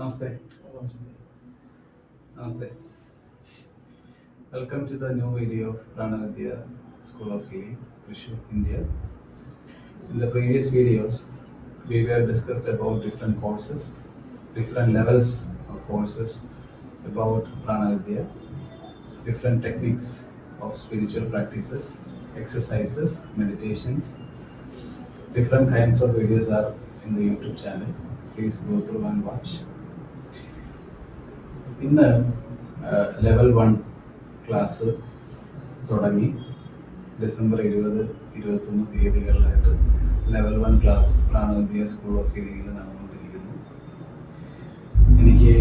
Namaste. Namaste. Welcome to the new video of Pranavidya School of Healing, Thrissur, India. In the previous videos, we were discussed about different courses, different levels of courses about Pranavidya, different techniques of spiritual practices, exercises, meditations. Different kinds of videos are in the YouTube channel. Please go through and watch. ഇന്ന് level one class തുടങ്ങി. December ഇരുപത് ഇരുപത്തൊന്ന് തീയതികളിലായിട്ട് level one class Pranavidya school of ഇന്ത്യയിൽ നടന്നുകൊണ്ടിരിക്കുന്നു. എനിക്ക്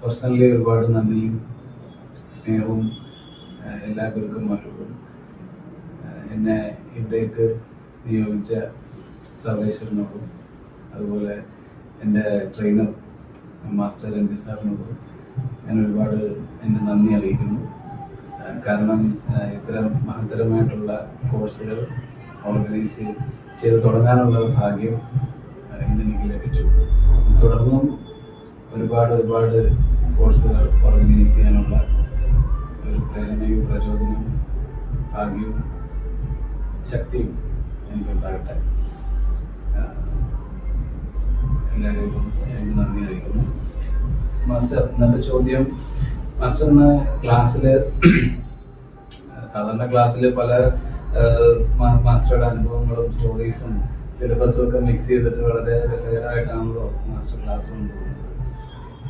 personally ഒരുപാട് നന്ദിയും സ്നേഹവും എല്ലാ ഗുരുക്കന്മാരോടും എന്നെ ഇവിടേക്ക് നിയോഗിച്ച സർവേശ്വരനോടും അതുപോലെ എന്റെ ട്രെയിനർ മാസ്റ്റർ രഞ്ജി സാറിനോടും ഞാൻ ഒരുപാട് എന്റെ നന്ദി അറിയിക്കുന്നു. കാരണം ഇത്തരം മഹത്തരമായിട്ടുള്ള കോഴ്സുകൾ ഓർഗനൈസ് ചെയ്ത് തുടങ്ങാനുള്ള ഭാഗ്യം ഇന്നെനിക്ക് ലഭിച്ചു. തുടർന്നും ഒരുപാട് ഒരുപാട് കോഴ്സുകൾ ഓർഗനൈസ് ചെയ്യാനുള്ള ഒരു പ്രേരണയും പ്രചോദനവും ഭാഗ്യവും ശക്തിയും എനിക്കുണ്ടാകട്ടെ. എനിക്ക് നന്ദി അറിയിക്കുന്നു. മാസ്റ്റർ ഇന്നത്തെ ചോദ്യം. മാസ്റ്റർ ഇന്ന് ക്ലാസ്സിൽ സാധാരണ ക്ലാസ്സിൽ പല മാസ്റ്ററുടെ അനുഭവങ്ങളും സ്റ്റോറീസും സിലബസും ഒക്കെ മിക്സ് ചെയ്തിട്ട് വളരെ രസകരമായിട്ടാണല്ലോ മാസ്റ്റർ ക്ലാസ് കൊണ്ടുപോകുന്നത്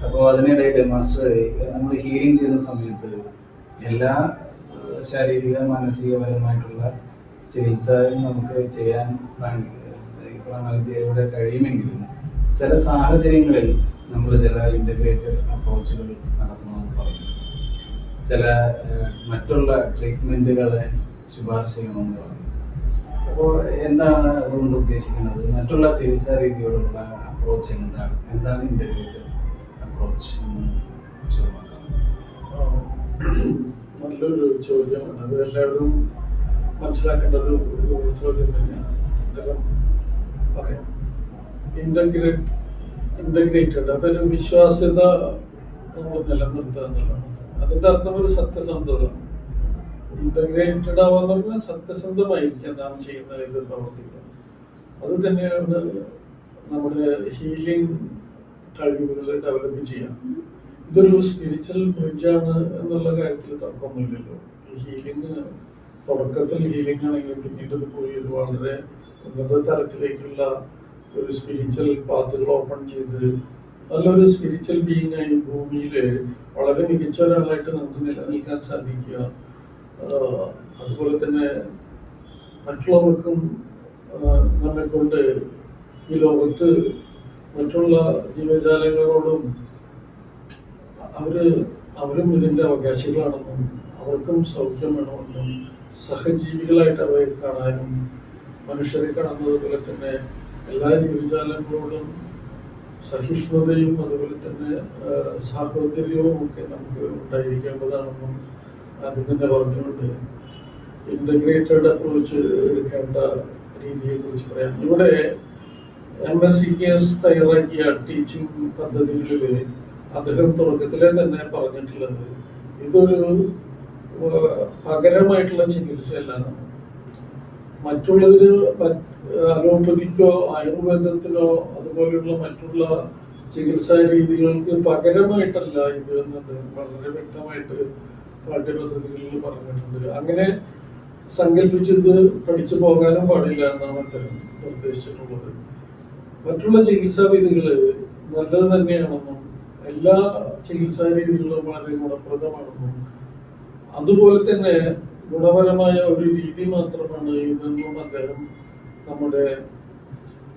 അപ്പോൾ അതിനിടയിൽ മാസ്റ്റർ നമ്മൾ ഹീലിംഗ് ചെയ്യുന്ന സമയത്ത് എല്ലാ ശാരീരിക മാനസികപരമായിട്ടുള്ള ചികിത്സയും നമുക്ക് ചെയ്യാൻ പ്രാണി- ഈ പ്രാണവിദ്യയിലൂടെ കഴിയുമെങ്കിലും ചില സാഹചര്യങ്ങളിൽ നമ്മൾ ചില ഇന്റഗ്രേറ്റഡ് അപ്രോച്ചുകൾ നടത്തണമെന്ന് പറഞ്ഞു. ചില മറ്റുള്ള ട്രീറ്റ്മെന്റുകളെ ശുപാർശ ചെയ്യണമെന്ന് പറഞ്ഞു. അപ്പോൾ എന്താണ് അതുകൊണ്ട് ഉദ്ദേശിക്കുന്നത്? മറ്റുള്ള ചികിത്സാ രീതിയോടുള്ള അപ്രോച്ച് എന്താണ്? എന്താണ് ഇന്റഗ്രേറ്റഡ് അപ്രോച്ച് എന്ന് വിശദമാക്കാം. നല്ലൊരു ചോദ്യമാണ് അത് എല്ലാവരും മനസ്സിലാക്കേണ്ട ഒരു ചോദ്യം തന്നെയാണ്. ഉത്തരം പറയാം ഇന്റഗ്രേറ്റ് ഇന്റഗ്രേറ്റഡ് അതൊരു വിശ്വാസ്യത നമ്മൾ നിലനിർത്തുക എന്നുള്ളതാണ് അർത്ഥം ഒരു സത്യസന്ധത. ഇന്റഗ്രേറ്റഡ് ആവാന്ന് സത്യസന്ധമായിരിക്കാം നാം ചെയ്യുന്ന ഇത് പ്രവർത്തിക്കുക. അത് തന്നെയാണ് നമ്മുടെ ഹീലിംഗ് കഴിവുകൾ ഡെവലപ്പ് ചെയ്യാം ഇതൊരു സ്പിരിച്വൽ ബ്രിഡ്ജാണ് എന്നുള്ള കാര്യത്തിൽ തർക്കമൊന്നുമില്ലല്ലോ. ഹീലിംഗ് തുടക്കത്തിൽ ഹീലിംഗ് ആണെങ്കിലും പിന്നീട് പോയി ഒരു വളരെ ഉന്നത തലത്തിലേക്കുള്ള ഒരു സ്പിരിച്വൽ പാത്തുകൾ ഓപ്പൺ ചെയ്ത് നല്ലൊരു സ്പിരിച്വൽ ബീങ് ആയി ഭൂമിയിൽ വളരെ മികച്ച ഒരാളായിട്ട് നമുക്ക് നിലനിൽക്കാൻ സാധിക്കുക. അതുപോലെ തന്നെ മറ്റുള്ളവർക്കും നമ്മെ കൊണ്ട് ഈ ലോകത്ത് മറ്റുള്ള ജീവജാലങ്ങളോടും അവർ അവരും ഇതിന്റെ അവകാശികളാണെന്നും അവർക്കും സൗഖ്യം വേണമെന്നും സഹജീവികളായിട്ട് അവരെ കാണാനും മനുഷ്യരെ കാണുന്നത് പോലെ തന്നെ എല്ലാ ജീവജാലങ്ങളോടും സഹിഷ്ണുതയും അതുപോലെ തന്നെ സാഹോദര്യവും ഒക്കെ നമുക്ക് ഉണ്ടായിരിക്കേണ്ടതാണെന്നും ആദ്യം തന്നെ പറഞ്ഞുകൊണ്ട് ഇന്റഗ്രേറ്റഡ് അപ്രോച്ച് എടുക്കേണ്ട രീതിയെ കുറിച്ച് പറയാം. ഇവിടെ M S C K S തയ്യാറാക്കിയ ടീച്ചിങ് പദ്ധതികളിൽ അദ്ദേഹം തുടക്കത്തിലെ തന്നെ പറഞ്ഞിട്ടുള്ളത് ഇതൊരു പകരമായിട്ടുള്ള ചികിത്സയല്ല. മറ്റുള്ളതിന് മറ്റ് അലോപ്പതിക്കോ ആയുർവേദത്തിനോ അതുപോലെയുള്ള മറ്റുള്ള ചികിത്സാ രീതികൾക്ക് പകരമായിട്ടല്ല ഇത് എന്ന് വളരെ വ്യക്തമായിട്ട് പാഠ്യപദ്ധതികളിൽ പറഞ്ഞിട്ടുണ്ട്. അങ്ങനെ സങ്കല്പിച്ചത് പഠിച്ചു പോകാനും പാടില്ല എന്നാണ് അദ്ദേഹം നിർദ്ദേശിച്ചിട്ടുള്ളത്. മറ്റുള്ള ചികിത്സാ രീതികൾ നല്ലത് തന്നെയാണെന്നും എല്ലാ ചികിത്സാ രീതികളും വളരെ ഗുണപ്രദമാണെന്നും അതുപോലെ തന്നെ ഗുണപരമായ ഒരു രീതി മാത്രമാണ് ഇതെന്നും അദ്ദേഹം നമ്മുടെ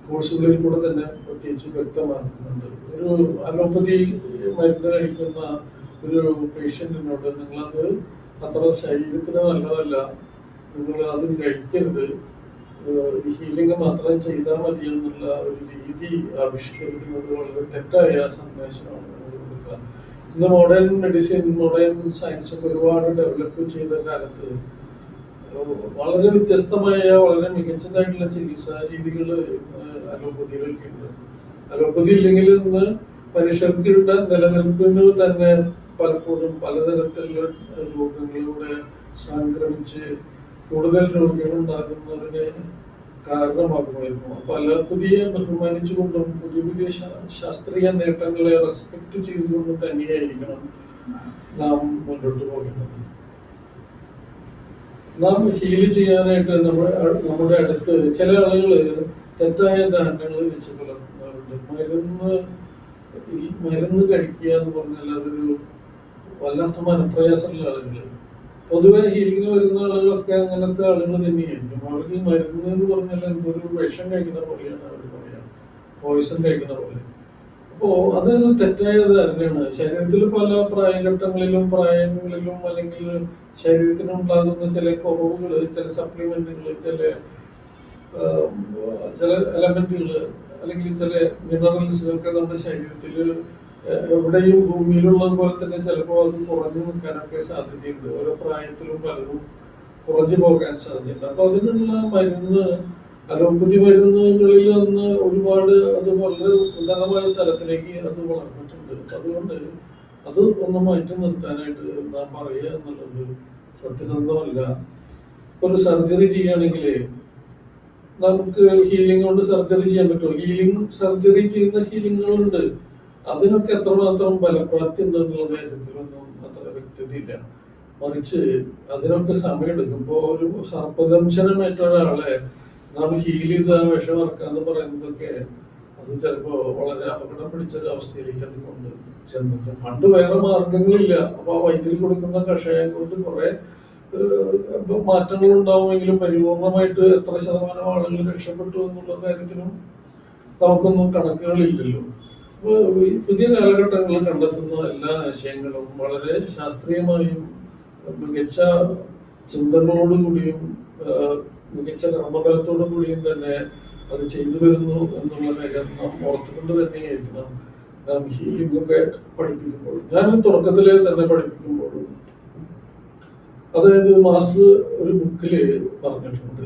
കോഴ്സുകളിൽ കൂടെ തന്നെ പ്രത്യേകിച്ച് വ്യക്തമാക്കുന്നുണ്ട്. ഒരു അലോപ്പതി മരുന്ന് കഴിക്കുന്ന ഒരു പേഷ്യന്റിനോട് നിങ്ങളത് അത്ര ശരീരത്തിന് നല്ലതല്ല നിങ്ങൾ അത് കഴിക്കരുത് ഹീലിംഗ് മാത്രം ചെയ്താൽ മതി എന്നുള്ള ഒരു രീതി ആവിഷ്കരിക്കുന്നത് വളരെ തെറ്റായ സന്ദേശമാണ്. ഇന്ന് മോഡേൺ മെഡിസിൻ മോഡേൺ സയൻസ് ഒക്കെ ഒരുപാട് ഡെവലപ്പ് ചെയ്ത കാലത്ത് വളരെ വ്യത്യസ്തമായ വളരെ മികച്ചതായിട്ടുള്ള ചികിത്സാ രീതികൾ അലോപ്പതിയിലൊക്കെ ഉണ്ട്. അലോപ്പതി ഇല്ലെങ്കിൽ ഇന്ന് മനുഷ്യർക്കിടെ നിലനിൽപ്പിന് തന്നെ പലപ്പോഴും പലതരത്തിലുള്ള രോഗങ്ങളിലൂടെ സംക്രമിച്ച് കൂടുതൽ രോഗികൾ ഉണ്ടാകുന്നതിന് കാരണമാകുമായിരുന്നു. പല പുതിയ ബഹുമാനിച്ചുകൊണ്ടും പുതിയ പുതിയ ശാസ്ത്രീയ നേട്ടങ്ങളെ റെസ്പെക്ട് ചെയ്തുകൊണ്ടും തന്നെയായിരിക്കണം നാം മുന്നോട്ട് പോകേണ്ടത് നാം ഹീൽ ചെയ്യാനായിട്ട് നമ്മുടെ നമ്മുടെ അടുത്ത് ചില ആളുകൾ തെറ്റായ ധാരണകൾ വെച്ച് പുലർത്തുന്നവരുണ്ട്. മരുന്ന് മരുന്ന് കഴിക്കുക എന്ന് പറഞ്ഞാൽ അതൊരു വല്ലാത്ത മനപ്രയാസമുള്ള ആളുകൾ പൊതുവെ ഹീലിങ്ങിന് വരുന്ന ആളുകളൊക്കെ അങ്ങനത്തെ ആളുകൾ തന്നെയാണ് അവർക്ക് മരുന്ന് എന്ന് പറഞ്ഞാൽ എന്തൊരു വിഷം കഴിക്കുന്ന പോലെയാണ് അവർ പറയാ. പോയിസൺ കഴിക്കുന്ന പോലെ. അപ്പോ അതൊരു തെറ്റായ ധാരണയാണ്. ശരീരത്തിൽ പല പ്രായഘട്ടങ്ങളിലും പ്രായങ്ങളിലും അല്ലെങ്കിൽ ശരീരത്തിനുണ്ടാകുന്ന ചില കുറവുകൾ ചില സപ്ലിമെന്റുകൾ ചില ചില എലമെന്റുകൾ അല്ലെങ്കിൽ ചില മിനറൽസ് ഒക്കെ നമ്മുടെ ശരീരത്തിൽ എവിടെയും ഭൂമിയിലുള്ളത് പോലെ തന്നെ ചിലപ്പോൾ അത് കുറഞ്ഞു നിൽക്കാനൊക്കെ സാധ്യതയുണ്ട്. ഓരോ പ്രായത്തിലും പലതും കുറഞ്ഞു പോകാൻ സാധ്യതയുണ്ട്. അപ്പൊ അതിനുള്ള മരുന്ന് അലോപ്പതി മരുന്നുകളിൽ നിന്ന് ഒരുപാട് അത് വളരെ ഉന്നതമായ തലത്തിലേക്ക് അത് വളർന്നിട്ടുണ്ട്. അതുകൊണ്ട് അത് ഒന്ന് മാറ്റി നിർത്താനായിട്ട് നാം പറയുക എന്നുള്ളത് സത്യസന്ധമല്ല. ഒരു സർജറി ചെയ്യുകയാണെങ്കിൽ നമുക്ക് ഹീലിംഗ് കൊണ്ട് സർജറി ചെയ്യാൻ പറ്റുമോ? ഹീലിംഗ് സർജറി ചെയ്യുന്ന ഹീലിങ്ങുകളുണ്ട് അതിനൊക്കെ എത്രമാത്രം ഫലപ്രാപ്തി കാര്യത്തിലൊന്നും അത്ര വ്യക്തതയില്ല. മറിച്ച് അതിനൊക്കെ സമയമെടുക്കും ഒരു സർപ്പദംശനമേറ്റ ഒരാളെ നാം ഹീൽ ചെയ്ത വിഷമറക്കാന്ന് പറയുന്നതൊക്കെ അത് ചിലപ്പോ വളരെ അപകടം പിടിച്ച ഒരു അവസ്ഥയിലേക്ക് അത് കൊണ്ട് ചെന്നിട്ട്. പണ്ട് വേറെ മാർഗങ്ങളില്ല അപ്പൊ ആ വൈദ്യുതി കൊടുക്കുന്ന കഷായം കൊണ്ട് കുറെ മാറ്റങ്ങൾ ഉണ്ടാവുമെങ്കിലും പരിപൂർണമായിട്ട് എത്ര ശതമാനം ആളുകൾ രക്ഷപ്പെട്ടു എന്നുള്ള കാര്യത്തിലും നമുക്കൊന്നും കണക്കുകളില്ലല്ലോ. അപ്പോൾ പുതിയ കാലഘട്ടങ്ങളിൽ കണ്ടെത്തുന്ന എല്ലാ ആശയങ്ങളും വളരെ ശാസ്ത്രീയമായും മികച്ച ചിന്തകളോടുകൂടിയും കൂടിയും മികച്ച കർമ്മബലത്തോടു കൂടിയും തന്നെ അത് ചെയ്തു വരുന്നു എന്നുള്ള കാര്യം നാം ഓർത്തുകൊണ്ട് തന്നെയായിരിക്കണം. നാം ഹീലിംഗ് ഒക്കെ പഠിപ്പിക്കുമ്പോൾ ഞാൻ തുടക്കത്തിലെ തന്നെ പഠിപ്പിക്കുമ്പോഴും അതായത് മാസ്റ്റർ ഒരു ബുക്കിൽ പറഞ്ഞിട്ടുണ്ട്.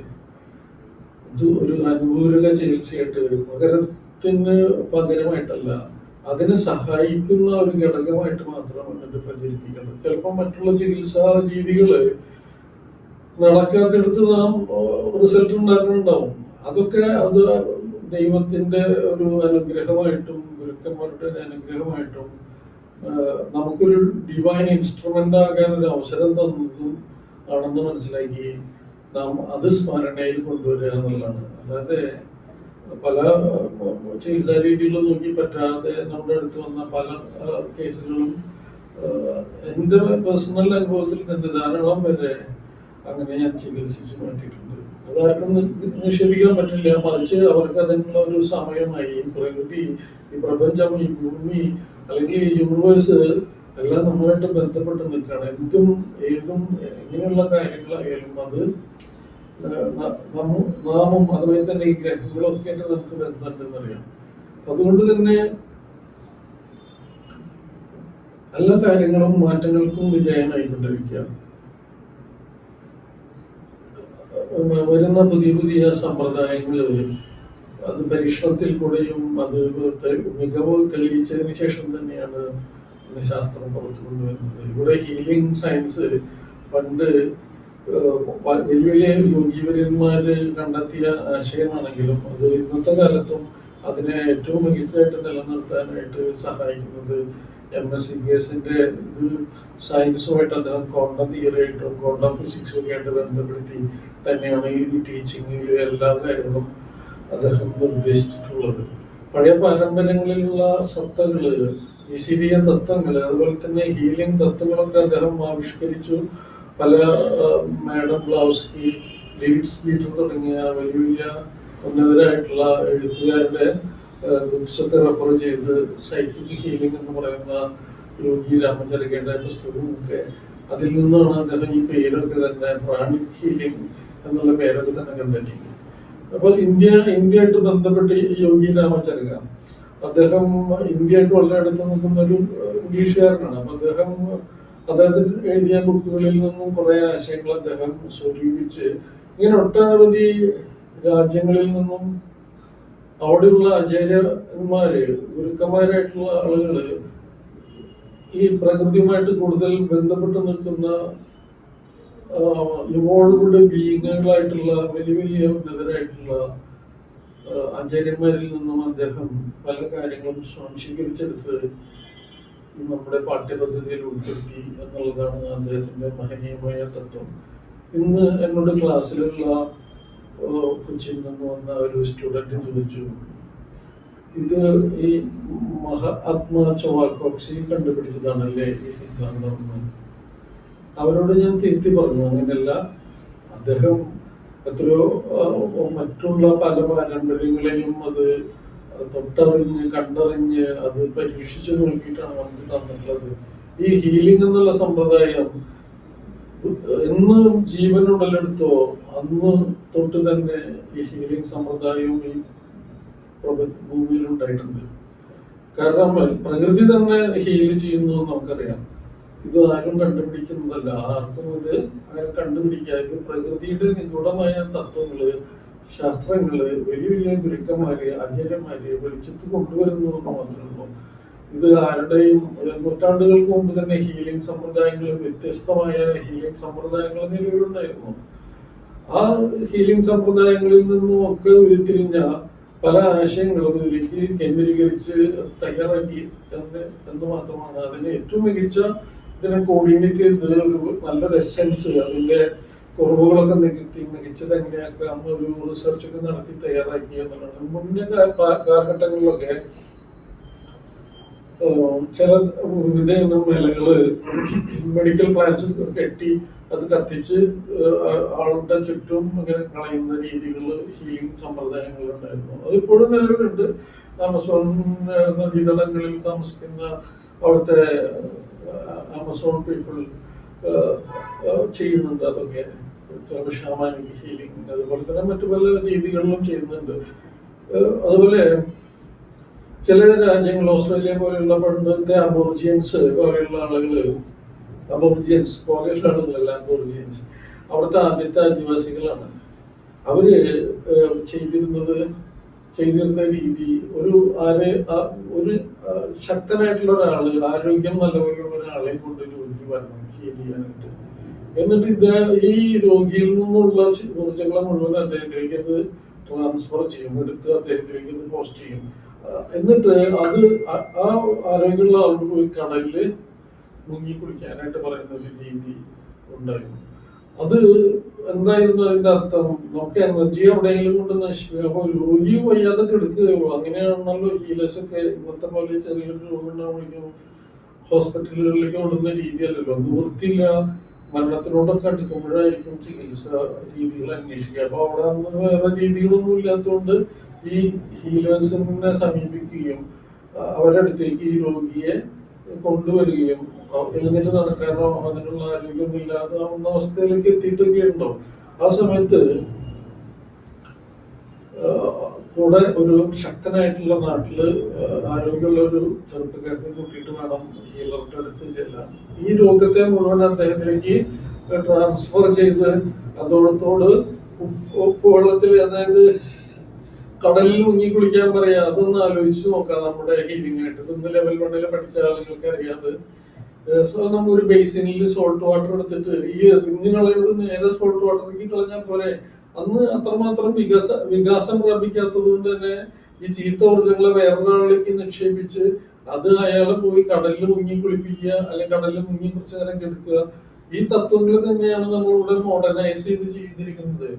ഇത് ഒരു അനുകൂലക ചികിത്സയായിട്ട് പകരത്തിന് പകരമായിട്ടല്ല അതിനെ സഹായിക്കുന്ന ഒരു ഘടകമായിട്ട് മാത്രമാണ് ഇത് പ്രചരിപ്പിക്കേണ്ടത്. ചിലപ്പോൾ മറ്റുള്ള ചികിത്സാ രീതികൾ നടക്കാത്തെടുത്ത് നാം റിസൾട്ട് ഉണ്ടാക്കുന്നുണ്ടാവും. അതൊക്കെ അത് ദൈവത്തിന്റെ ഒരു അനുഗ്രഹമായിട്ടും ഗുരുക്കന്മാരുടെ അനുഗ്രഹമായിട്ടും നമുക്കൊരു ഡിവൈൻ ഇൻസ്ട്രുമെന്റ് ആകാൻ ഒരു അവസരം തന്നതും ആണെന്ന് മനസ്സിലാക്കി നാം അത് സ്മരണയിൽ കൊണ്ടുവരിക എന്നുള്ളതാണ്. അല്ലാതെ പല ചികിത്സാ രീതികളും നോക്കി പറ്റാതെ നമ്മുടെ അടുത്ത് വന്ന പല കേസുകളും എന്റെ പേഴ്സണൽ അനുഭവത്തിൽ തന്നെ ധാരാളം വരെ അങ്ങനെ ഞാൻ ചികിത്സിച്ച് മാറ്റിയിട്ടുണ്ട്. അതാർക്കും നി- നിഷേധിക്കാൻ പറ്റില്ല. മറിച്ച് അവർക്ക് അതിനുള്ള ഒരു സമയമായി. ഈ പ്രകൃതി ഈ പ്രപഞ്ചം ഈ ഭൂമി അല്ലെങ്കിൽ ഈ യൂണിവേഴ്സ് എല്ലാം നമ്മളുമായിട്ട് ബന്ധപ്പെട്ട് നിൽക്കുകയാണ്. എന്തും ഏതും എങ്ങനെയുള്ള കാര്യങ്ങളായാലും അത് നാമും അതുപോലെ തന്നെ ഈ ഗ്രഹങ്ങളൊക്കെ നമുക്ക് ബന്ധമുണ്ടെന്നറിയാം. അതുകൊണ്ട് തന്നെ എല്ലാ കാര്യങ്ങളും മാറ്റങ്ങൾക്കും വിധേയമായിക്കൊണ്ടിരിക്കുക വരുന്ന പുതിയ പുതിയ സമ്പ്രദായങ്ങൾ അത് പരീക്ഷണത്തിൽ കൂടെയും അത് മികവ് തെളിയിച്ചതിന് ശേഷം തന്നെയാണ് ശാസ്ത്രം പുറത്തു കൊണ്ടുവരുന്നത് ഇവിടെ ഹീലിംഗ് സയൻസ് പണ്ട് വലിയ വലിയ യോഗീവര്യന്മാര് കണ്ടെത്തിയ ആശയമാണെങ്കിലും അത് ഇന്നത്തെ കാലത്തും അതിനെ ഏറ്റവും മികച്ചതായിട്ട് നിലനിർത്താനായിട്ട് സഹായിക്കുന്നത് എം എസ് സി ബി എസിന്റെ ഇത് സയൻസുമായിട്ട് അദ്ദേഹം ക്വാണ്ടം തിയറി ആയിട്ടും ക്വാണ്ടം ഫിസിക്സും ഒക്കെ ആയിട്ട് ബന്ധപ്പെടുത്തി തന്നെയാണ് ഈ ടീച്ചിങ്ങിൽ എല്ലാ കാര്യങ്ങളും അദ്ദേഹം നിർദ്ദേശിച്ചിട്ടുള്ളത്. പഴയ പാരമ്പര്യങ്ങളിലുള്ള സത്തകൾ ഈശ്വരീയ തത്വങ്ങൾ അതുപോലെ തന്നെ ഹീലിംഗ് തത്വങ്ങളൊക്കെ അദ്ദേഹം ആവിഷ്കരിച്ചു. പല മാഡം ബ്ലൗസ്കി ലീഡ്സ് സ്പീറ്റർ തുടങ്ങിയ വലിയ വലിയ ഉന്നതരായിട്ടുള്ള എഴുത്തുകാരുടെ ബുക്സൊക്കെ റെഫർ ചെയ്ത് സൈക്കിക് ഹീലിംഗ് എന്ന് പറയുന്ന യോഗി രാമചരികയുടെ പുസ്തകവും ഒക്കെ അതിൽ നിന്നാണ് അദ്ദേഹം ഈ പേരൊക്കെ തന്നെ പ്രാണിക് ഹീലിംഗ് എന്നുള്ള പേരൊക്കെ തന്നെ കണ്ടെത്തിയത്. അപ്പോൾ ഇന്ത്യ ഇന്ത്യയായിട്ട് ബന്ധപ്പെട്ട് യോഗി രാമചരിക അദ്ദേഹം ഇന്ത്യയായിട്ട് വളരെ അടുത്ത് നിൽക്കുന്ന ഒരു ഇംഗ്ലീഷുകാരനാണ്. അപ്പൊ അദ്ദേഹം അദ്ദേഹത്തിന് എഴുതിയ ബുക്കുകളിൽ നിന്നും കുറെ ആശയങ്ങൾ അദ്ദേഹം സ്വരൂപിച്ച് ഇങ്ങനെ ഒട്ടനവധി രാജ്യങ്ങളിൽ നിന്നും അവിടെയുള്ള ആചാര്യന്മാര് ഗുരുക്കന്മാരായിട്ടുള്ള ആളുകൾ ഈ പ്രകൃതിയുമായിട്ട് കൂടുതൽ ബന്ധപ്പെട്ട് നിൽക്കുന്ന ഇവോൾവ്ഡ് ബീങ്ങുകളായിട്ടുള്ള വലിയ വലിയ ഉന്നതരായിട്ടുള്ള ആചാര്യന്മാരിൽ നിന്നും അദ്ദേഹം പല കാര്യങ്ങളും സ്വാംശീകരിച്ചെടുത്ത് നമ്മുടെ പാഠ്യപദ്ധതിയിൽ ഉൾപ്പെടുത്തി എന്നുള്ളതാണ് അദ്ദേഹത്തിന്റെ മഹനീയമായ തത്വം. ഇന്ന് എന്നോട് ക്ലാസ്സിലുള്ള കൊച്ചിയിൽ നിന്ന് വന്ന ഒരു സ്റ്റുഡന്റ് ചോദിച്ചു ഇത് ഈ മഹ ആത്മ ചൊവാക്കോക്സി കണ്ടുപിടിച്ചതാണല്ലേ ഈ സിദ്ധാന്തം? എന്ന്. അവരോട് ഞാൻ തിരുത്തി പറഞ്ഞു അങ്ങനെയല്ല അദ്ദേഹം എത്രയോ മറ്റുള്ള പല പാരമ്പര്യങ്ങളെയും അത് തൊട്ടറിഞ്ഞ് കണ്ടറിഞ്ഞ് അത് പരീക്ഷിച്ച് നോക്കിയിട്ടാണ് നമുക്ക് തന്നിട്ടുള്ളത്. ഈ ഹീലിംഗ് എന്നുള്ള സമ്പ്രദായം എന്ന് ജീവൻ ഉടലെടുത്തോ അന്ന് തൊട്ട് തന്നെ ഈ ഹീലിംഗ് സമ്പ്രദായവും ഈ ഭൂമിയിൽ ഉണ്ടായിട്ടുണ്ട് കാരണം പ്രകൃതി തന്നെ ഹീൽ ചെയ്യുന്നു നമുക്കറിയാം. ഇത് ആരും കണ്ടുപിടിക്കുന്നതല്ല. ആർക്കും ഇത് ആരും കണ്ടുപിടിക്കുക ഇത് പ്രകൃതിയുടെ നിഗൂഢമായ തത്വങ്ങൾ ശാസ്ത്രങ്ങൾ വലിയ വലിയ ഗുരുക്കന്മാര് ആചാര്യന്മാര് വെളിച്ചത്ത് കൊണ്ടുവരുന്നു എന്ന് മാത്രമേ ഉള്ളൂ. ഇത് ആരുടെയും നൂറ്റാണ്ടുകൾക്ക് മുമ്പ് തന്നെ ഹീലിംഗ് സമ്പ്രദായങ്ങൾ വ്യത്യസ്തമായ ഹീലിംഗ് സമ്പ്രദായങ്ങൾ നിലവിലുണ്ടായിരുന്നു. ആ ഹീലിംഗ് സമ്പ്രദായങ്ങളിൽ നിന്നും ഒക്കെ ഉരുത്തിരിഞ്ഞ പല ആശയങ്ങളും ഇതിലേക്ക് കേന്ദ്രീകരിച്ച് തയ്യാറാക്കി എന്ന് എന്ന് മാത്രമാണ്. അതിന് ഏറ്റവും മികച്ച ഇതിനെ കോർഡിനേറ്റ് ചെയ്ത് ഒരു നല്ലൊരു എസെൻസ് അതിന്റെ കുറവുകളൊക്കെ നികത്തി മികച്ചത് എങ്ങനെയാക്കാം ഒരു റിസർച്ച് ഒക്കെ നടത്തി തയ്യാറാക്കി എന്നുള്ളതാണ്. മുന്നേ കാലഘട്ടങ്ങളിലൊക്കെ ചില വിവിധ മേലകൾ മെഡിക്കൽ പ്ലാൻസ് കെട്ടി അത് കത്തിച്ച് ആളുടെ ചുറ്റും ഇങ്ങനെ കളയുന്ന രീതികൾ ഹീലിംഗ് സമ്പ്രദായങ്ങൾ ഉണ്ടായിരുന്നു അതിപ്പോഴും നിലവിലുണ്ട്. ആമസോൺ നദീതടങ്ങളിൽ താമസിക്കുന്ന അവിടുത്തെ ആമസോൺ പീപ്പിൾ ചെയ്യുന്നുണ്ട് അതൊക്കെ. ഷാമാനിക് ഹീലിംഗ് അതുപോലെ തന്നെ മറ്റു പല രീതികളിലും ചെയ്യുന്നുണ്ട്. അതുപോലെ ചില രാജ്യങ്ങൾ ഓസ്ട്രേലിയ പോലെയുള്ള പണ്ടത്തെ അബോർജിയൻസ് പോലെയുള്ള ആളുകൾ അബോർജിയൻസ് പോലെയുള്ള ആളുകളല്ല അബോർജിയൻസ് അവിടുത്തെ ആദ്യത്തെ ആദിവാസികളാണ്. അവർ ചെയ്തിരുന്നത് ചെയ്തിരുന്ന രീതി ഒരു ആരെ ഒരു ശക്തനായിട്ടുള്ള ഒരാൾ ആരോഗ്യം നല്ലപോലെയുള്ള ഒരാളെ കൊണ്ട് ജോലിക്ക് വരണം ഹീൽ ചെയ്യാനായിട്ട്. എന്നിട്ട് ഇത് ഈ രോഗിയിൽ നിന്നുള്ള ഊർജങ്ങളെ മുഴുവൻ അദ്ദേഹത്തിലേക്ക് അത് ട്രാൻസ്ഫർ ചെയ്യും. എടുത്ത് അദ്ദേഹത്തിലേക്ക് അത് പോസ്റ്റ് ചെയ്യും. എന്നിട്ട് അത് ആ- ആരോഗ്യമുള്ള ആളുകൾ പോയി കടലിൽ മുങ്ങി കുളിക്കാനായിട്ട് പറയുന്ന ഒരു രീതി ഉണ്ടായിരുന്നു. അത് എന്തായിരുന്നു അതിന്റെ അർത്ഥം? നമുക്ക് എനർജി എവിടെയെങ്കിലും കൊണ്ട് നശിപ്പിക്കും അപ്പൊ രോഗി വയ്യാതെ കെടുക്കുകയുള്ളൂ. അങ്ങനെയാണല്ലോ ഹീലേഴ്സ് ഒക്കെ ഇന്നത്തെ പോലെ ചെറിയൊരു രോഗം ഉണ്ടാവുമ്പോഴേക്കും ഹോസ്പിറ്റലുകളിലേക്ക് ഓടുന്ന രീതിയല്ലല്ലോ നിവൃത്തിയില്ല മരണത്തിനോടൊക്കെ അടുക്കുമ്പോഴായിരിക്കും ചികിത്സ രീതികൾ അന്വേഷിക്കുക. അപ്പൊ അവിടെ അന്ന് വേറെ രീതികളൊന്നും ഇല്ലാത്തതുകൊണ്ട് ഈ ഹീലേഴ്സിനെ സമീപിക്കുകയും അവരുടെ അടുത്തേക്ക് ഈ രോഗിയെ കൊണ്ടുവരികയും എഴുന്നേറ്റ് നടക്കാനോ അങ്ങനെയുള്ള ആരോഗ്യമൊന്നും ഇല്ലാതാവുന്ന അവസ്ഥയിലേക്ക് എത്തിയിട്ടൊക്കെ ഉണ്ടോ ആ സമയത്ത് കൂടെ ഒരു ശക്തനായിട്ടുള്ള നാട്ടിൽ ആ, ആരോഗ്യമുള്ള ഒരു ചെറുപ്പക്കാരനെ കൂട്ടിയിട്ട് വേണം ഹീലറുടെ അടുത്ത് ചെല്ലാൻ. ഈ രോഗത്തെ മുഴുവൻ അദ്ദേഹത്തിലേക്ക് ട്രാൻസ്ഫർ ചെയ്ത് അതോടത്തോട് ഉപ്പ് വെള്ളത്തിൽ അതായത് കടലിൽ മുങ്ങി കുളിക്കാൻ പറയാം. അതൊന്ന് ആലോചിച്ച് നോക്കാം. നമ്മുടെ ഹീലിംഗ് ആയിട്ട്. ഇന്ന് ലെവൽ വണ്ണിൽ പഠിച്ച ആളുകൾക്ക് അറിയാതെ നമ്മൾ ഒരു ബേസിനിൽ സോൾട്ട് വാട്ടർ എടുത്തിട്ട് ഈ കുഞ്ഞു കളയുന്നത് നേരെ സോൾട്ട് വാട്ടറിലേക്ക് കളഞ്ഞാൽ പോരെ? അന്ന് അത്രമാത്രം വികസ വികാസം പ്രാപിക്കാത്തത് കൊണ്ട് തന്നെ ഈ ചീത്ത ഊർജങ്ങളെ വേറൊരാളിലേക്ക് നിക്ഷേപിച്ച് അത് അയാളെ പോയി കടലിൽ മുങ്ങി കുളിപ്പിക്കുക അല്ലെങ്കിൽ കടലിൽ മുങ്ങി കുറച്ച് നേരം കെടുക്കുക. ഈ തത്വങ്ങൾ തന്നെയാണ് നമ്മളിവിടെ മോഡേണൈസ് ചെയ്ത് ചെയ്തിരിക്കുന്നത്.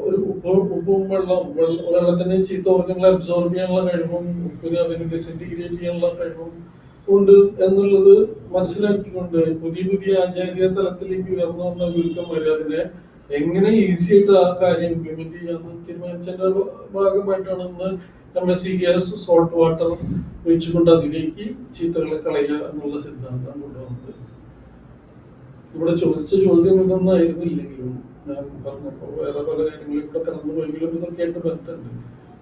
ഒരു ഉപ്പ് ഉപ്പും വെള്ളം വെള്ളത്തിന്റെ വെള്ളത്തിന് ചീത്ത ഊർജങ്ങളെ അബ്സോർബ് ചെയ്യാനുള്ള കഴിവും ഉപ്പിന് അതിന് ഡിസിന്റിഗ്രേറ്റ് ചെയ്യാനുള്ള കഴിവും ഉണ്ട് എന്നുള്ളത് മനസ്സിലാക്കിക്കൊണ്ട് പുതിയ പുതിയ ആചാര്യ തലത്തിലേക്ക് ഉയർന്നു വന്ന ഗുരുക്കന്മാർ അതിനെ എങ്ങനെ ഈസി ആയിട്ട് ആ കാര്യം ഇംപ്ലിമെന്റ് ചെയ്യാന്ന് തീരുമാനിച്ചതിന്റെ ഭാഗമായിട്ടാണ് ഇന്ന് S C gas salt water ഒഴിച്ചുകൊണ്ട് അതിലേക്ക് ചീത്തകളെ കളയുക എന്നുള്ള സിദ്ധാന്തം കൊണ്ടുവന്നത്. ഇവിടെ ചോദിച്ച ചോദ്യം ഇതൊന്നും ആയിരുന്നില്ലെങ്കിലും ഞാൻ പറഞ്ഞപ്പോൾ വേറെ പല കാര്യങ്ങളും ഇവിടെ കടന്നു പോയെങ്കിലും ഇതൊക്കെയായിട്ട് ബന്ധമുണ്ട്.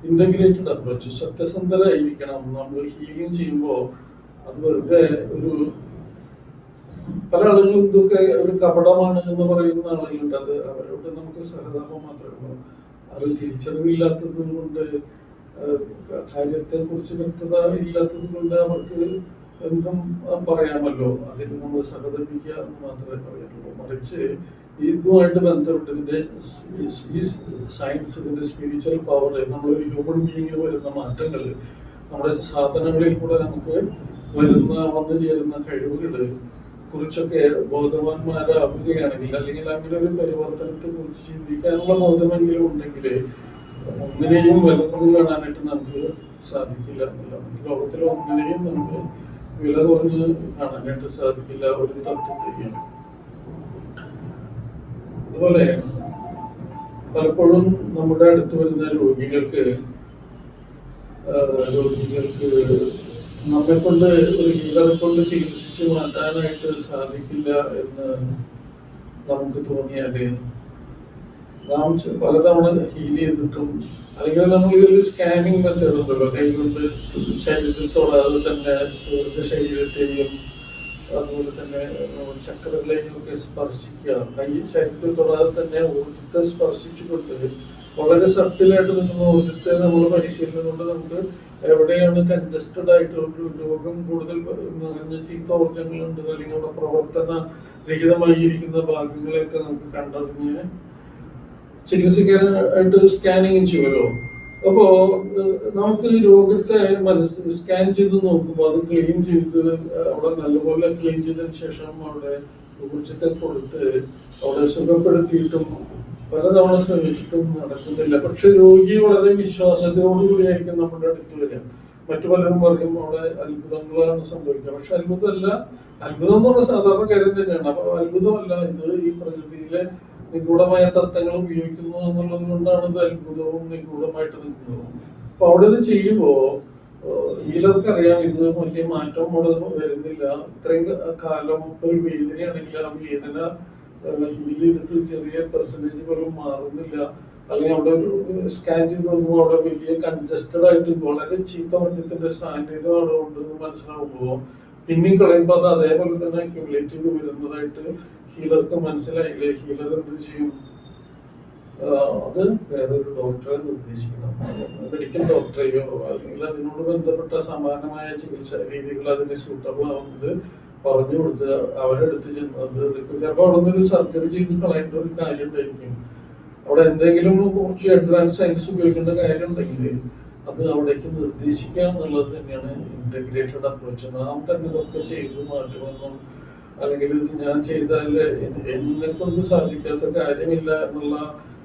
ഇന്റഗ്രേറ്റഡ് അപ്രോച്ച് സത്യസന്ധരായിരിക്കണം. നമ്മൾ ഹീലിംഗ് ചെയ്യുമ്പോൾ അത് വെറുതെ ഒരു പല ആളുകളും ഇതൊക്കെ ഒരു കപടമാണ് എന്ന് പറയുന്ന ആളുകളുണ്ട്. അത് അവരോട് നമുക്ക് സഹതാപം മാത്രമേ ഉള്ളൂ. അത് തിരിച്ചറിവില്ലാത്തത് കൊണ്ട് കാര്യത്തെ കുറിച്ച് വ്യക്തത ഇല്ലാത്തത് കൊണ്ട് അവർക്ക് എന്തും പറയാമല്ലോ. അതിന് നമ്മൾ സഹതപിക്കുക എന്ന് മാത്രമേ പറയാനുള്ളൂ. മറിച്ച് ഇതുമായിട്ട് ബന്ധപ്പെട്ട് ഇതിന്റെ ഈ സയൻസ് ഇതിന്റെ സ്പിരിച്വൽ പവർ നമ്മളൊരു ഹ്യൂമൻ ബീയിങ്ങിൽ വരുന്ന മാറ്റങ്ങൾ നമ്മുടെ സാധനങ്ങളിൽ കൂടെ നമുക്ക് വരുന്ന വന്നു ചേരുന്ന കഴിവുകൾ കുറിച്ചൊക്കെ ബോധവാന്മാരാവുകയാണെങ്കിൽ അല്ലെങ്കിൽ അങ്ങനെ ഒരു പരിവർത്തനത്തെ കുറിച്ച് ചിന്തിക്കാനുള്ള ബോധമെങ്കിലും ഉണ്ടെങ്കിൽ ഒന്നിനെയും വിലക്കുറവ് കാണാനായിട്ട് നമുക്ക് സാധിക്കില്ല എന്നുള്ളതാണ് ലോകത്തിലെ ഒന്നിനെയും നമുക്ക് വില കുറഞ്ഞ് കാണാനായിട്ട് സാധിക്കില്ല ഒരു തത്വത്തെയും. അതുപോലെ പലപ്പോഴും നമ്മുടെ അടുത്ത് വരുന്ന രോഗികൾക്ക് രോഗികൾക്ക് നമ്മെ കൊണ്ട് ഒരു ഹീലറെ കൊണ്ട് ചികിത്സിച്ച് മാറ്റാനായിട്ട് സാധിക്കില്ല എന്ന് നമുക്ക് തോന്നിയാലേ നാം പലതവണ ഹീൽ ചെയ്തിട്ടും അല്ലെങ്കിൽ നമ്മൾ ഒരു സ്കാനിങ് മെത്തേഡ് ഉണ്ടല്ലോ. കൈകൊണ്ട് ശരീരത്തിൽ തൊടാതെ തന്നെ ശരീരത്തെയും അതുപോലെ തന്നെ ചക്രങ്ങളിലേക്കൊക്കെ സ്പർശിക്കുക. കൈ ശരീരത്തിൽ തൊടാതെ തന്നെ ഊർജത്തെ സ്പർശിച്ചുകൊണ്ട് വളരെ സട്ടിലായിട്ട് നിൽക്കുന്ന ഊർജത്തെ നമ്മൾ പരിശീലനം കൊണ്ട് നമുക്ക് എവിടെയാണ് കൺജസ്റ്റഡ് ആയിട്ടുള്ള രോഗം കൂടുതൽ നിറഞ്ഞ ചീത്ത ഊർജങ്ങളുണ്ട് അല്ലെങ്കിൽ അവിടെ പ്രവർത്തന രഹിതമായിരിക്കുന്ന ഭാഗങ്ങളെയൊക്കെ നമുക്ക് കണ്ടറിഞ്ഞ് ചികിത്സിക്കാനായിട്ട് സ്കാനിങ് ചെയ്യുമല്ലോ. അപ്പോ നമുക്ക് രോഗത്തെ മനസ്സ് സ്കാൻ ചെയ്ത് നോക്കുമ്പോൾ അത് ക്ലീൻ ചെയ്ത് അവിടെ നല്ലപോലെ ക്ലീൻ ചെയ്തതിന് ശേഷം അവിടെ ഊർജത്തെ കൊടുത്ത് അവിടെ സുഖപ്പെടുത്തിയിട്ടും പലതവണ ശ്രമിച്ചിട്ടും നടക്കുന്നില്ല. പക്ഷെ രോഗി വളരെ വിശ്വാസത്തോടുകൂടിയായിരിക്കും നമ്മുടെ അടുത്ത് വരിക. മറ്റു പലരും പറയും അവിടെ അത്ഭുതങ്ങളാണ് സംഭവിക്കുക. പക്ഷെ അത്ഭുതമല്ല. അത്ഭുതം എന്ന് പറഞ്ഞ സാധാരണ കാര്യം തന്നെയാണ്. അപ്പൊ അത്ഭുതമല്ല. ഇത് ഈ പ്രകൃതിയിലെ നിഗൂഢമായ തത്വങ്ങൾ ഉപയോഗിക്കുന്നു എന്നുള്ളത് കൊണ്ടാണ് ഇത് അത്ഭുതവും നിഗൂഢമായിട്ട് നിൽക്കുന്നത്. അപ്പൊ അവിടെ ഇത് ചെയ്യുമ്പോ ഹീലർക്ക് അറിയാം ഇത് വലിയ മാറ്റം അവിടെ വരുന്നില്ല. ഇത്രയും കാലം ഒരു വേദനയാണെങ്കിൽ ആ വേദന ഹീൽ ചെയ്തിട്ട് ചെറിയ പെർസെന്റേജ് പോലും മാറുന്നില്ല. അല്ലെങ്കിൽ അവിടെ ഒരു സ്കാൻ ചെയ്ത് നോക്കുമ്പോൾ അവിടെ വലിയ കൺജസ്റ്റഡ് ആയിട്ട് വളരെ ചീത്ത മദ്യത്തിന്റെ സാന്നിധ്യം അവിടെ ഉണ്ടെന്ന് മനസ്സിലാവുമ്പോൾ പിന്നെയും കളയുമ്പോൾ അത് അതേപോലെ തന്നെ അക്യുമുലേറ്റ് വരുന്നതായിട്ട് ഹീലർക്ക് മനസ്സിലായില്ലേ ഹീലർ എന്ത് ചെയ്യും? അത് വേറൊരു ഡോക്ടറെ നിർദ്ദേശിക്കണം. മെഡിക്കൽ ഡോക്ടറെയോ അല്ലെങ്കിൽ അതിനോട് ബന്ധപ്പെട്ട സമാനമായ ചികിത്സാ രീതികൾ അതിന് സൂട്ടബിൾ ആവുന്നത് പറഞ്ഞു കൊടുത്ത് അവരെടുത്ത് ചെന്ന് അത് ചിലപ്പോൾ അവിടെ നിന്നൊരു സർജറി ചെയ്ത് കളയേണ്ട ഒരു കാര്യം ഉണ്ടായിരിക്കും അവിടെ എന്തെങ്കിലും കുറച്ച് അഡ്വാൻസ് സയൻസ് ഉപയോഗിക്കേണ്ട കാര്യം ഉണ്ടെങ്കിൽ അത് അവിടേക്ക് നിർദ്ദേശിക്കുക എന്നുള്ളത് തന്നെയാണ് ഇന്റഗ്രേറ്റഡ് അപ്രോച്ച് നാം തന്നെ ഇതൊക്കെ ചെയ്തു മാറ്റുമെന്നും അല്ലെങ്കിൽ ഇത് ഞാൻ ചെയ്താൽ എന്നെ കൊണ്ട് സാധിക്കാത്ത കാര്യമില്ല എന്നുള്ള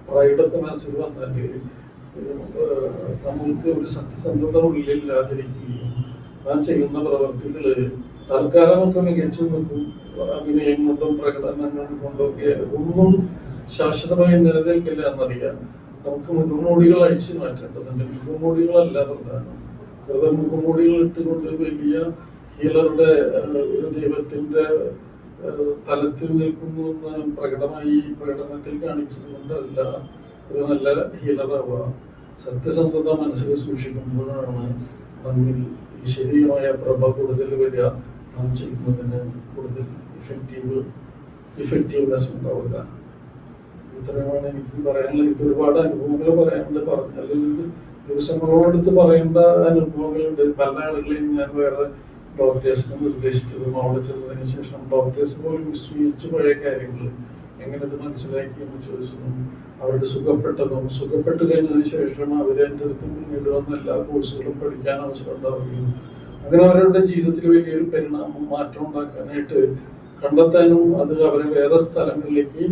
പ്രൈഡൊക്കെ മനസ്സിൽ വന്നാൽ നമുക്ക് ഒരു സത്യസന്ധത ഉള്ളിലില്ലാതിരിക്കുകയും നാം ചെയ്യുന്ന പ്രവർത്തികൾ തൽക്കാലമൊക്കെ മികച്ചു നിൽക്കും. അഭിനയം കൊണ്ടും പ്രകടനങ്ങൾ കൊണ്ടൊക്കെ ഒന്നും ശാശ്വതമായി നിലനിൽക്കില്ല എന്നറിയാം. നമുക്ക് മുഖംമൂടികൾ അഴിച്ചു മാറ്റേണ്ടതുണ്ട്. മുഖംമൂടികളല്ല പ്രധാനം. വെറുതെ മുഖംമൂടികൾ ഇട്ടുകൊണ്ട് വലിയ ഹീലറുടെ ഒരു ദൈവത്തിന്റെ തലത്തിൽ നിൽക്കുന്നു എന്ന് പ്രകടമായി പ്രകടനത്തിൽ കാണിച്ചത് കൊണ്ടല്ല ഒരു നല്ല ഹീലറാവുക സത്യസന്ധത മനസ്സിൽ സൂക്ഷിക്കുമ്പോഴാണ് നമ്മിൽ ഈ പ്രഭ കൂടുതൽ വരിക. നാം ചെയ്യുന്നതിന് കൂടുതൽ ഇഫക്റ്റീവ് ഇഫക്റ്റീവ്നെസ് ഉണ്ടാവുക ഇത്രയുമാണ് എനിക്ക് പറയാനുള്ളത്. ഇത് ഒരുപാട് അനുഭവങ്ങൾ പറയാനുണ്ട്. പറഞ്ഞാൽ ദിവസങ്ങളോടടുത്ത് പറയേണ്ട അനുഭവങ്ങളുണ്ട്. പല ആളുകളെയും ഞാൻ വേറെ ഡോക്ടേഴ്സിനെ നിർദ്ദേശിച്ചതും അവിടെ ചെന്നതിന് ശേഷം ഡോക്ടേഴ്സ് പോലും വിശ്വസിച്ച് പോയ കാര്യങ്ങൾ എങ്ങനെ ഇത് മനസ്സിലാക്കി എന്ന് ചോദിച്ചതും അവരുടെ സുഖപ്പെട്ടതും സുഖപ്പെട്ട് കഴിഞ്ഞതിന് ശേഷം അവരെ എന്റെ അടുത്ത് പിന്നീട് വന്ന എല്ലാ കോഴ്സുകളും പഠിക്കാൻ അവസരം ഉണ്ടാവുകയും അങ്ങനെ അവരുടെ ജീവിതത്തിൽ വലിയൊരു പരിണാമം മാറ്റം ഉണ്ടാക്കാനായിട്ട് കണ്ടെത്താനും അത് അവരെ വേറെ സ്ഥലങ്ങളിലേക്ക്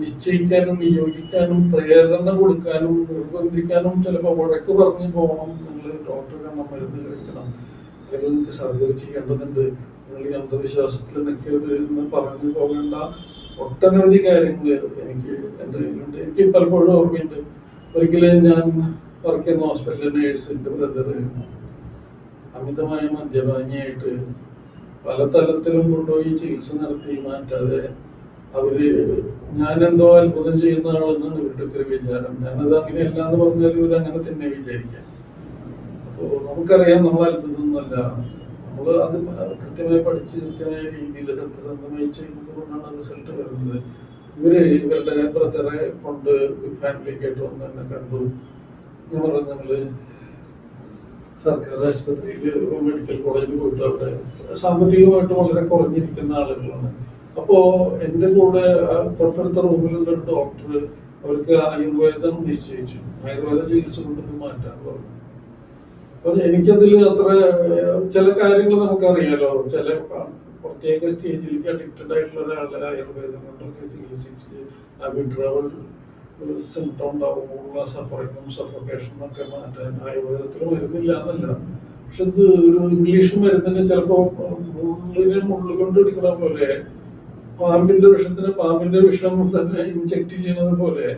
നിശ്ചയിക്കാനും നിയോഗിക്കാനും പ്രേരണ കൊടുക്കാനും നിർബന്ധിക്കാനും ചിലപ്പോൾ വഴക്ക് പറഞ്ഞു പോകണം നിങ്ങൾ ഡോക്ടർ കാണാൻ മരുന്ന് കഴിക്കണം. അല്ലെങ്കിൽ നിങ്ങൾക്ക് സർജറി ചെയ്യേണ്ടതുണ്ട്. നിങ്ങൾ ഈ അന്ധവിശ്വാസത്തിൽ നിൽക്കരുത് എന്ന് പറഞ്ഞു പോകേണ്ട ഒട്ടനവധി കാര്യങ്ങൾ എനിക്ക് എന്റെ കയ്യിലുണ്ട്. എനിക്ക് പലപ്പോഴും ഓർമ്മയുണ്ട്. ഒരിക്കലും ഞാൻ വർക്ക് ചെയ്യുന്ന ഹോസ്പിറ്റലിലെ നേഴ്സിന്റെ ബ്രദർ അമിതമായ മദ്യപാനിയായിട്ട് പല തലത്തിലും കൊണ്ടുപോയി ചികിത്സ നടത്തി മാറ്റാതെ അവർ ഞാനെന്തോ അത്ഭുതം ചെയ്യുന്ന ആളെന്നാണ് ഇവരുടെ ഒക്കെ വിചാരം. ഞാനത് അങ്ങനെയല്ല എന്ന് പറഞ്ഞാൽ ഇവർ അങ്ങനെ തന്നെ വിചാരിക്കാം. അപ്പോ നമുക്കറിയാം നമ്മൾ അത്ഭുതമൊന്നുമല്ല. നമ്മൾ അത് കൃത്യമായി പഠിച്ച് കൃത്യമായ രീതിയിൽ സത്യസന്ധമായി ചെയ്യുന്നത് കൊണ്ടാണ് റിസൾട്ട് വരുന്നത്. ഇവർ ഇവരുടെ ബ്രദറെ കൊണ്ട് ഫാമിലിക്കായിട്ട് വന്ന് എന്നെ കണ്ടു. ഞാൻ പറഞ്ഞു സർക്കാർ ആശുപത്രിയിൽ മെഡിക്കൽ കോളേജിൽ പോയിട്ട് അവിടെ സാമ്പത്തികമായിട്ട് വളരെ കുറഞ്ഞിരിക്കുന്ന ആളുകളാണ്. അപ്പോൾ എന്റെ കൂടെ തൊട്ടടുത്ത റൂമിലുള്ള ഒരു ഡോക്ടർ അവർക്ക് ആയുർവേദം നിശ്ചയിച്ചു. ആയുർവേദ ചികിത്സ കൊണ്ടൊന്ന് മാറ്റാൻ പറഞ്ഞു. അപ്പൊ എനിക്കതിൽ അത്ര ചില കാര്യങ്ങൾ നമുക്കറിയാലോ. ചില പ്രത്യേക സ്റ്റേജിലേക്ക് അഡിക്റ്റഡ് ആയിട്ടുള്ള ഒരാളെ ആയുർവേദം കൊണ്ടൊക്കെ ചികിത്സിച്ച് ആ സിംറ്റം ഉണ്ടാകുമ്പോഴുള്ള സഫറിങ്ങും സഫോക്കേഷനും ഒക്കെ മാറ്റാൻ ആയുർവേദത്തിൽ മരുന്നില്ല എന്നല്ല. പക്ഷെ ഇത് ഒരു ഇംഗ്ലീഷ് മരുന്നിന് ചിലപ്പോ ഉള്ളിനെ മുള്ളു കൊണ്ട് പോലെ പാമ്പിന്റെ വിഷത്തിന് പാമ്പിന്റെ വിഷം തന്നെ ഇൻജക്ട് ചെയ്യുന്നത് പോലെ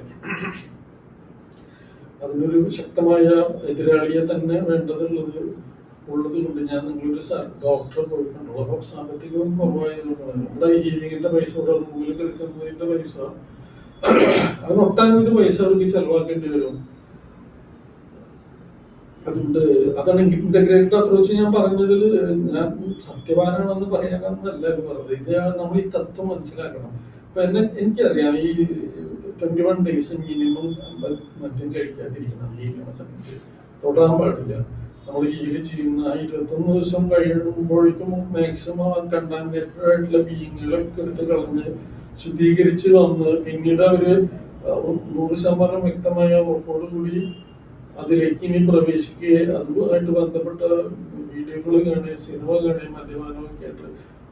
അതിനൊരു ശക്തമായ എതിരാളിയെ തന്നെ വേണ്ടതുള്ളത് ഉള്ളത് കൊണ്ട് ഞാൻ നിങ്ങളൊരു ഡോക്ടറെ പോയിട്ടുണ്ടല്ലോ കണ്ടു അപ്പൊ സാമ്പത്തികവും കുറവായതുകൊണ്ടാണ് നമ്മുടെ ഹീലിങ്ങിന്റെ പൈസ ഇവിടെ മുമ്പിൽ കിടക്കുന്നതിന്റെ പൈസ അതിന് ഒട്ടനവധി പൈസ അവർക്ക് ചെലവാക്കേണ്ടി വരും. അതുകൊണ്ട് അതാണ് ഇന്റഗ്രേറ്റഡ് അപ്രോച്ച് ഞാൻ പറഞ്ഞതിൽ ഞാൻ സത്യവാനാണെന്ന് പറയാനല്ല ഇത് പറഞ്ഞത്. ഇത് നമ്മൾ ഈ തത്വം മനസ്സിലാക്കണം. ഇപ്പൊ എന്നെ എനിക്കറിയാം ഈ ട്വന്റി വൺ ഡേയ്സ് മിനിമം മദ്യം കഴിക്കാതിരിക്കണം. ഈ സമയത്ത് തൊടാൻ പാടില്ല. നമ്മൾ ഹീൽ ചെയ്യുന്ന ഇരുപത്തൊന്ന് ദിവസം കഴിയുമ്പോഴേക്കും മാക്സിമം കണ്ടാമിനേറ്റഡ് ആയിട്ടുള്ള ബീങ്ങുകളൊക്കെ എടുത്ത് കളഞ്ഞ് ശുദ്ധീകരിച്ച് വന്ന് പിന്നീട് അവർ നൂറ് ശതമാനം വ്യക്തമായ ഉറപ്പോടുകൂടി അതിലേക്ക് ഇനി പ്രവേശിക്കുകയും അതുമായിട്ട് ബന്ധപ്പെട്ട വീഡിയോകൾ കാണുകയും സിനിമ കാണുകയും മദ്യപാനം ആയിട്ട്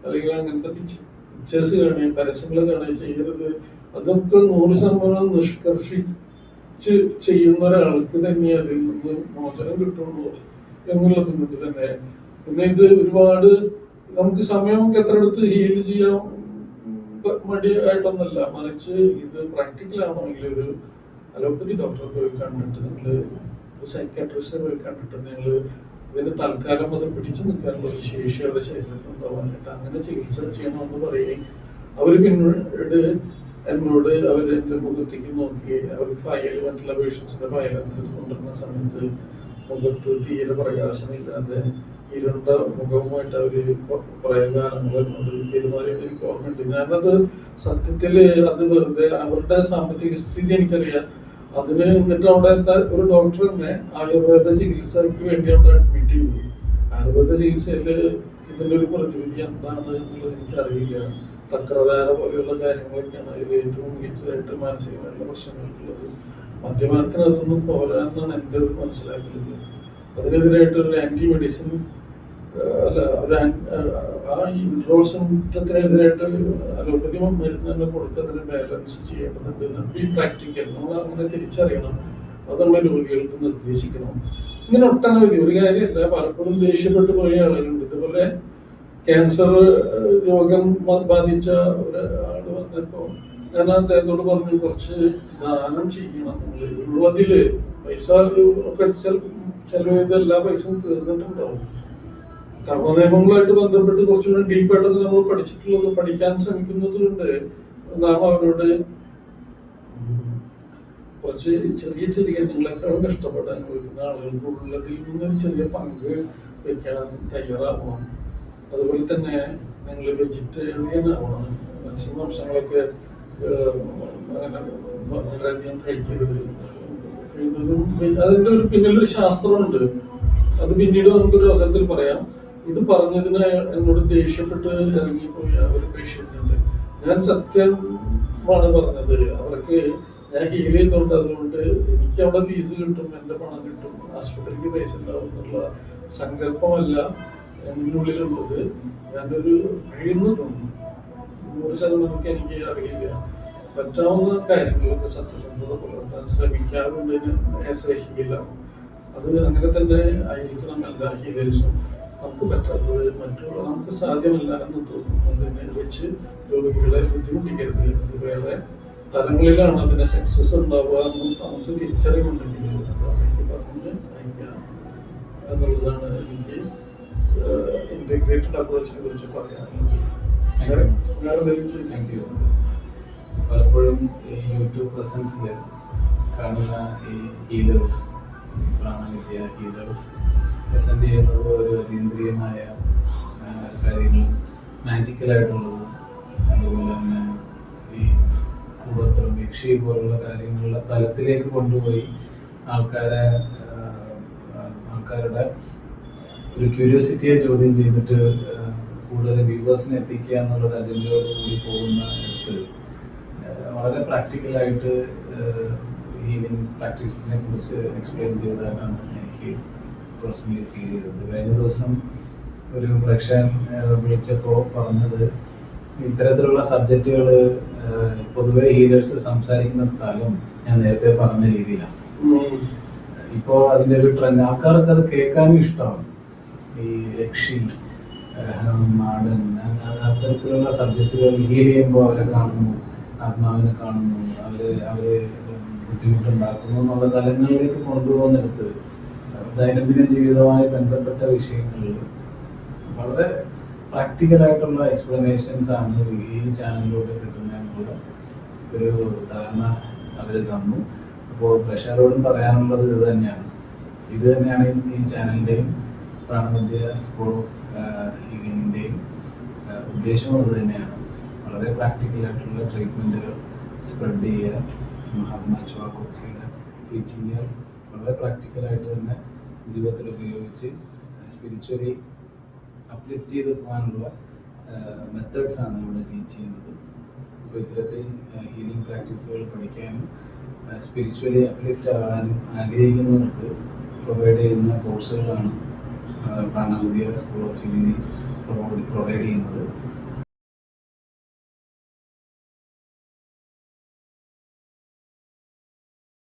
അല്ലെങ്കിൽ അങ്ങനത്തെ പിക്ചേഴ്സ് കാണുകയും പരസ്യങ്ങൾ കാണുകയും ചെയ്യരുത്. അതൊക്കെ നൂറ് ശതമാനം നിഷ്കർഷിച്ച് ചെയ്യുന്ന ഒരാൾക്ക് തന്നെ അതിൽ നിന്ന് മോചനം കിട്ടുള്ളൂ എന്നുള്ളത് കൊണ്ട് തന്നെ. പിന്നെ ഇത് ഒരുപാട് നമുക്ക് സമയം നമുക്ക് എത്ര എടുത്ത് ഹീൽ ചെയ്യാൻ പ- മടിയായിട്ടൊന്നല്ല മറിച്ച് ഇത് പ്രാക്ടിക്കൽ ആണെങ്കിൽ ഒരു അലോപ്പതി ഡോക്ടറെ പോയി കണ്ടിട്ട് നിങ്ങൾ സൈക്കാട്രിസ്റ്റിനെ പോയി കണ്ടിട്ട് നിങ്ങൾ ഇതിന് തൽക്കാലം അത് പിടിച്ചു നിൽക്കാനുള്ള ഒരു ശേഷി അവരുടെ ശരീരത്തിൽ ഉണ്ടാവാനായിട്ട് അങ്ങനെ ചികിത്സ ചെയ്യണമെന്ന് പറയുകയും അവർ പിന്നീട് എന്നോട് അവർ എന്റെ മുഖത്തേക്ക് നോക്കി അവർ ഫയൽ മറ്റുള്ള പേഷ്യൻസിന്റെ ഫയൽ കൊണ്ടുവരുന്ന സമയത്ത് മുഖത്ത് തീരെ പ്രകാശമില്ലാതെ ഇരുണ്ട മുഖവുമായിട്ട് അവർ കുറെ ഞാനത് സത്യത്തിൽ അത് വെറുതെ അവരുടെ സാമ്പത്തിക സ്ഥിതി എനിക്കറിയാം. അതിന് എന്നിട്ട് അവിടെ ഒരു ഡോക്ടർ തന്നെ ആയുർവേദ ചികിത്സയ്ക്ക് വേണ്ടി അവിടെ അഡ്മിറ്റ് ചെയ്തു. ആയുർവേദ ചികിത്സയിൽ ഇതിന്റെ ഒരു പ്രതിവിധി എന്താണ് എന്നുള്ളത് എനിക്കറിയില്ല. തക്രധാര പോലെയുള്ള കാര്യങ്ങളൊക്കെയാണ് അതിൽ ഏറ്റവും മികച്ചതായിട്ട് മാനസികമായിട്ടുള്ള പ്രശ്നങ്ങൾക്കുള്ളത് മദ്യപാനത്തിന് അതൊന്നും പോരാ എന്നാണ് എന്റെ ഒരു മനസ്സിലാക്കലുള്ളത് അതിനെതിരായിട്ട് ഒരു ആന്റി മെഡിസിൻ അല്ല ഒരു ആ ഈ അലോപ്പതി മരുന്ന് കൊടുക്കുന്നതിന് ബാലൻസ് ചെയ്യേണ്ടതുണ്ട്. ഈ പ്രാക്ടിക്കൽ നമ്മൾ അങ്ങനെ തിരിച്ചറിയണം. അത് നമ്മൾ രോഗികൾക്ക് നിർദ്ദേശിക്കണം. ഇങ്ങനെ ഒട്ടനവധി ഒരു കാര്യമല്ല പലപ്പോഴും ദേഷ്യപ്പെട്ടു പോയ ആളുകളുണ്ട്. ഇതുപോലെ ക്യാൻസർ രോഗം ബാധിച്ച ഒരാൾ വന്നപ്പോ ഞാൻ അദ്ദേഹത്തോട് പറഞ്ഞു കുറച്ച് ദാനം ചെയ്യണം. ഉള്ളതിൽ പൈസ ഒക്കെ ചെലവ് എല്ലാ പൈസയും തീർന്നിട്ടുണ്ടാവും. കർമ്മനിയമങ്ങളായിട്ട് ബന്ധപ്പെട്ട് കുറച്ചുകൂടി ഡീപ്പായിട്ടൊക്കെ നമ്മൾ പഠിച്ചിട്ടുള്ളത് പഠിക്കാൻ ശ്രമിക്കുന്നതുകൊണ്ട് നാം അവരോട് കുറച്ച് ചെറിയ ചെറിയ നിങ്ങളെക്കാളും കഷ്ടപ്പെടാൻ അനുഭവിക്കുന്ന ആളുകൾക്ക് ഉള്ളതിൽ നിന്ന് ഒരു ചെറിയ പങ്ക് വെക്കാൻ തയ്യാറാവണം. അതുപോലെ തന്നെ നിങ്ങൾ വെജിറ്റേറിയൻ ആവണം മത്സ്യമാംസങ്ങളൊക്കെ അങ്ങനെ വളരെയധികം കഴിക്കരുത്. അതിന്റെ ഒരു പിന്നിലൊരു ശാസ്ത്രമുണ്ട്. അത് പിന്നീട് നമുക്കൊരു അവസരത്തിൽ പറയാം. ഇത് പറഞ്ഞതിന് എന്നോട് ദേഷ്യപ്പെട്ട് ഇറങ്ങിപ്പോയ ഒരു പേഷ്യന്റ് ഉണ്ട് ഞാൻ സത്യമാണ് പറഞ്ഞത്. അവർക്ക് ഞാൻ ഹീൽ ചെയ്തോണ്ട് അതുകൊണ്ട് എനിക്ക് അവിടെ ഫീസ് കിട്ടും എന്റെ പണം കിട്ടും. ആശുപത്രിക്ക് പൈസ ഉണ്ടാവും എന്നുള്ള സങ്കല്പമല്ല എന്നുള്ളിലുള്ളത് ഞാനൊരു കഴിയുന്നതും നൂറ് ശതമാനം എനിക്ക് അറിയില്ല. പറ്റാവുന്ന കാര്യങ്ങളൊക്കെ സത്യസന്ധത പുലർത്താൻ ശ്രമിക്കാറുണ്ട് ആശ്രയിക്കില്ല അത് അങ്ങനെ തന്നെ ആയിരിക്കണം എല്ലാ ഹീലേഴ്സും നമുക്ക് പറ്റാത്തത് മറ്റുള്ള നമുക്ക് സാധ്യമല്ല എന്ന് തോന്നുന്നതിനെ വെച്ച് രോഗികളെ ബുദ്ധിമുട്ടിക്കരുത്. അത് വേറെ തലങ്ങളിലാണ് അതിന് സക്സസ് ഉണ്ടാവുക എന്ന് നമുക്ക് തിരിച്ചറിവുണ്ടെങ്കിൽ അത് അവിടേക്ക് പറഞ്ഞ് അയക്കാം എന്നുള്ളതാണ് എനിക്ക് ഇന്റഗ്രേറ്റഡ് അപ്രോച്ചിനെ കുറിച്ച് പറയാനുള്ളത്. വേറെ എന്തെങ്കിലും ചോദിക്കാൻ പലപ്പോഴും ഈ യൂട്യൂബ് പ്രസൻസിൽ കാണുന്ന ഈ ഹീലേഴ്സ് പ്രാണവിദ്യ ഹീലേഴ്സ് പ്രസന്റ് ചെയ്യുന്നത് ഒരു അതീന്ദ്രിയമായ കാര്യങ്ങളും മാജിക്കലായിട്ടുള്ളതും അതുപോലെ തന്നെ ഈ യക്ഷി പോലുള്ള കാര്യങ്ങളുടെ തലത്തിലേക്ക് കൊണ്ടുപോയി ആൾക്കാരെ ആൾക്കാരുടെ ഒരു ക്യൂരിയോസിറ്റിയെ ചോദ്യം ചെയ്തിട്ട് കൂടുതൽ വ്യൂവേഴ്സിനെ എത്തിക്കുക എന്നുള്ളൊരു അജണ്ടയോട് കൂടി പോകുന്ന ആ, വളരെ പ്രാക്ടിക്കലായിട്ട് ഹീലിംഗ് പ്രാക്ടീസിനെ കുറിച്ച് എക്സ്പ്ലെയിൻ ചെയ്തതായിട്ടാണ് എനിക്ക് പേഴ്സണലി ഫീൽ ചെയ്തത്. കഴിഞ്ഞ ദിവസം ഒരു പ്രേക്ഷകൻ വിളിച്ചപ്പോൾ പറഞ്ഞത് ഇത്തരത്തിലുള്ള സബ്ജക്റ്റുകൾ പൊതുവെ ഹീലേഴ്സ് സംസാരിക്കുന്ന തലം ഞാൻ നേരത്തെ പറഞ്ഞ രീതിയിലാണ്. ഇപ്പോൾ അതിന്റെ ഒരു ട്രെൻഡ് ആൾക്കാർക്ക് അത് കേൾക്കാനും ഇഷ്ടമാണ്. ഈ യക്ഷി മാടൻ അത്തരത്തിലുള്ള സബ്ജക്റ്റുകൾ ഹീൽ ചെയ്യുമ്പോൾ അവരെ കാണുന്നു. ആത്മാവിനെ കാണുന്നു അവർ അവർ ബുദ്ധിമുട്ടുണ്ടാക്കുന്നു എന്നുള്ള തലങ്ങളിലേക്ക് കൊണ്ടുപോകുന്നിടത്ത് ദൈനംദിന ജീവിതവുമായി ബന്ധപ്പെട്ട വിഷയങ്ങളിൽ വളരെ പ്രാക്ടിക്കലായിട്ടുള്ള എക്സ്പ്ലനേഷൻസ് ആണ് ഈ ചാനലിലൂടെ കിട്ടുന്നതിനുള്ള ഒരു ധാരണ അവർ തന്നു. അപ്പോൾ പ്രഷറോടും പറയാനുള്ളത് ഇത് തന്നെയാണ്. ഇത് തന്നെയാണ് ഈ ചാനലിന്റെയും പ്രാണവിദ്യ സ്കൂൾ ഓഫ് ഹീലിങ്ങിന്റെയും ഉദ്ദേശവും അത് തന്നെയാണ്. വളരെ പ്രാക്ടിക്കൽ ആയിട്ടുള്ള ട്രീറ്റ്മെന്റുകൾ സ്പ്രെഡ് ചെയ്യുക മഹാത്മാ ചുവാക്കോക്സിയുടെ ടീച്ചിങ്ങുകൾ വളരെ പ്രാക്ടിക്കലായിട്ട് തന്നെ ജീവിതത്തിൽ ഉപയോഗിച്ച് സ്പിരിച്വലി അപ്ലിഫ്റ്റ് ചെയ്ത് പോകാനുള്ള മെത്തേഡ്സ് ആണ് ഇവിടെ ടീച്ച് ചെയ്യുന്നത്. അപ്പോൾ ഇത്തരത്തിൽ ഹീലിംഗ് പ്രാക്ടീസുകൾ പഠിക്കാനും സ്പിരിച്വലി അപ്ലിഫ്റ്റ് ആകാനും ആഗ്രഹിക്കുന്നവർക്ക് പ്രൊവൈഡ് ചെയ്യുന്ന കോഴ്സുകളാണ് പ്രാണാവിദ്യ സ്കൂൾ ഓഫ് ഹീലിംഗിൽ പ്രൊവൈഡ് ചെയ്യുന്നത്.